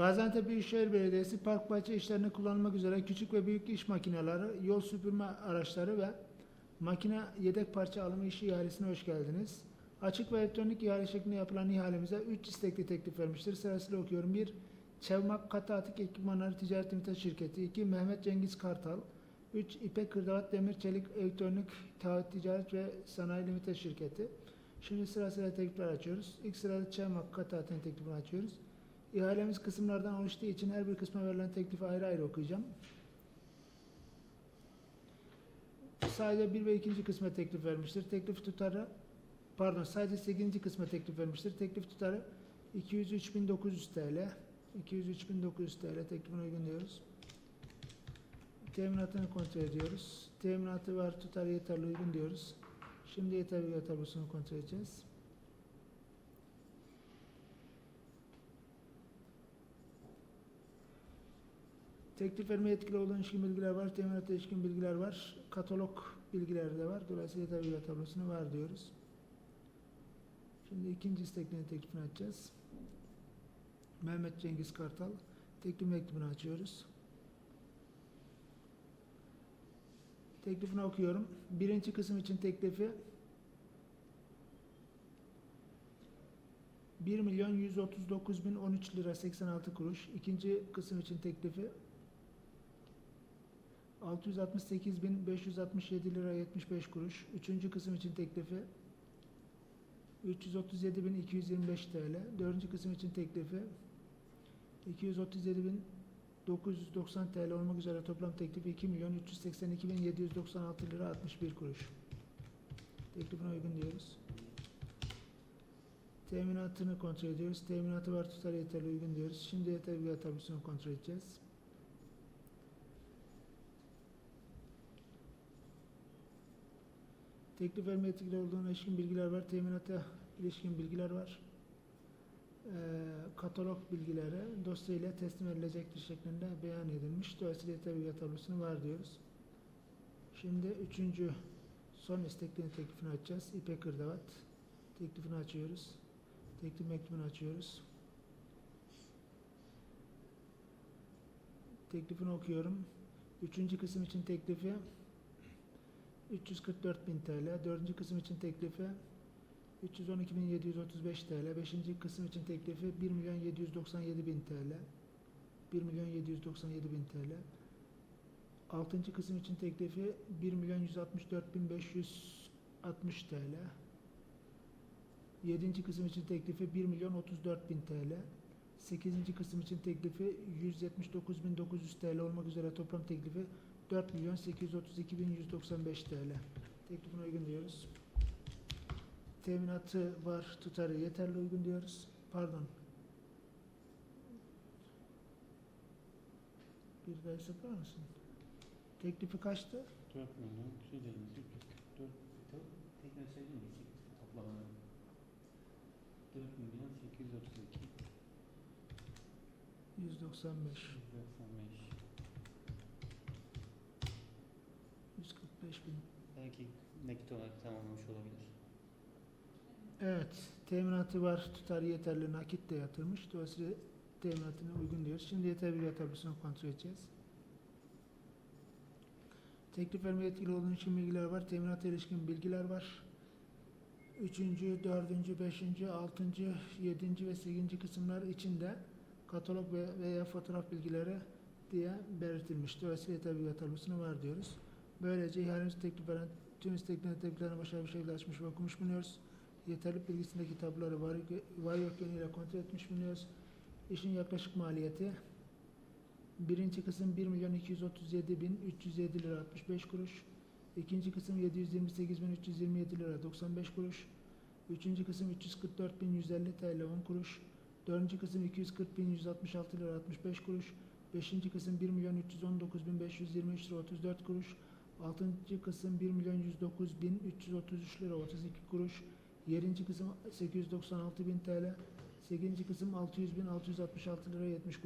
Gaziantep Büyükşehir Belediyesi park bahçe işlerini kullanmak üzere küçük ve büyük iş makineleri, yol süpürme araçları ve makine yedek parça alımı işi ihalesine hoş geldiniz. Açık ve elektronik ihale şeklinde yapılan ihalemize 3 istekli teklif vermiştir. Sırasıyla okuyorum. 1. Çevmak Katı Atık Ekipmanları Ticaret Limited Şirketi 2. Mehmet Cengiz Kartal 3. İpek Kırdavat Demir Çelik Elektronik Taahhüt Ticaret ve Sanayi Limited Şirketi Şimdi sırasıyla teklifler açıyoruz. İlk sırada Çevmak Katı Atık'ın teklifini açıyoruz. İhalemiz kısımlardan oluştuğu için her bir kısma verilen teklifi ayrı ayrı okuyacağım. Sadece bir ve ikinci kısma teklif vermiştir. Teklif tutarı pardon sadece 8. kısma teklif vermiştir. Teklif tutarı 203.900 TL. 203.900 TL teklifine uygun diyoruz. Teminatını kontrol ediyoruz. Teminatı var tutar yeterli uygun diyoruz. Şimdi yeterli tablosunu kontrol edeceğiz. Teklif vermeye etkili olan ilişkin bilgiler var. Teminata ilişkin bilgiler var. Katalog bilgileri de var. Dolayısıyla yeterli tablosunu var diyoruz. Şimdi ikinci isteklerin teklifini açacağız. Mehmet Cengiz Kartal. Teklif mektubunu açıyoruz. Teklifini okuyorum. Birinci kısım için teklifi 1 milyon 139 bin 13 lira 86 kuruş. İkinci kısım için teklifi 668 bin 567 lira 75 kuruş. Üçüncü kısım için teklifi 337 bin 225 TL. Dördüncü kısım için teklifi 237 bin 990 TL olmak üzere toplam teklifi 2 milyon 382 bin 796 lira 61 kuruş. Teklifine uygun diyoruz. Teminatını kontrol ediyoruz. Teminatı var tutar yeterli uygun diyoruz. Şimdi yeterli bir tablosunu kontrol edeceğiz. Teklif verme etkili olduğuna ilişkin bilgiler var. Teminata ilişkin bilgiler var. Ee, katalog bilgileri dosya ile teslim edilecektir şeklinde beyan edilmiş. Dolayısıyla bir tablosunu var diyoruz. Şimdi üçüncü son isteklerin teklifini açacağız. İpek Kırdavat. Teklifini açıyoruz. Teklif mektubunu açıyoruz. Teklifini okuyorum. Üçüncü kısım için teklifi 344 bin TL. Dördüncü kısım için teklifi 312.735 TL. Beşinci kısım için teklifi 1 milyon 797 bin TL. 1 milyon 797 bin TL. Altıncı kısım için teklifi 1 milyon 164 bin 560 TL. Yedinci kısım için teklifi 1 milyon 34 bin TL. Sekizinci kısım için teklifi 179.900 TL olmak üzere toplam teklifi 4 milyon 832.195 TL. Teklifine uygun diyoruz. Teminatı var, tutarı yeterli uygun diyoruz. Pardon. Bir daha hesaplar mısın? Teklifi kaçtı? 4 milyon 344 tekrar söyleyeyim mi? Toplamını. 4 milyon 832 195. 195 145 bin. Belki nakit olarak tamamlamış olabilir. Evet, teminatı var, tutarı yeterli, nakit de yatırmış. Dolayısıyla teminatına uygun diyoruz. Şimdi yeterli tablosunu kontrol edeceğiz. Teklif vermeye etkili olduğu için bilgiler var. Teminata ilişkin bilgiler var. Üçüncü, dördüncü, beşinci, altıncı, yedinci ve sekizinci kısımlar içinde katalog ve veya fotoğraf bilgileri diye belirtilmiş. Dolayısıyla bir tablosunu var diyoruz. Böylece ihalemiz teklif veren tüm isteklerin tepkilerini başarılı bir şekilde açmış ve okumuş bulunuyoruz. Yeterli bilgisindeki tabloları var, var yok yönüyle kontrol etmiş bulunuyoruz. İşin yaklaşık maliyeti birinci kısım 1 milyon 237 bin 307 lira 65 kuruş. İkinci kısım 728 bin 327 lira 95 kuruş. Üçüncü kısım 344 bin 150 TL 10 kuruş. Dördüncü kısım 240 bin 166 lira 65 kuruş. Beşinci kısım 1 milyon 319 bin 523 lira 34 kuruş. Altıncı kısım 1 milyon 109 bin 333 lira 32 kuruş. Yedinci kısım 896 bin TL. Sekizinci kısım 600 bin 666 lira 70 kuruş.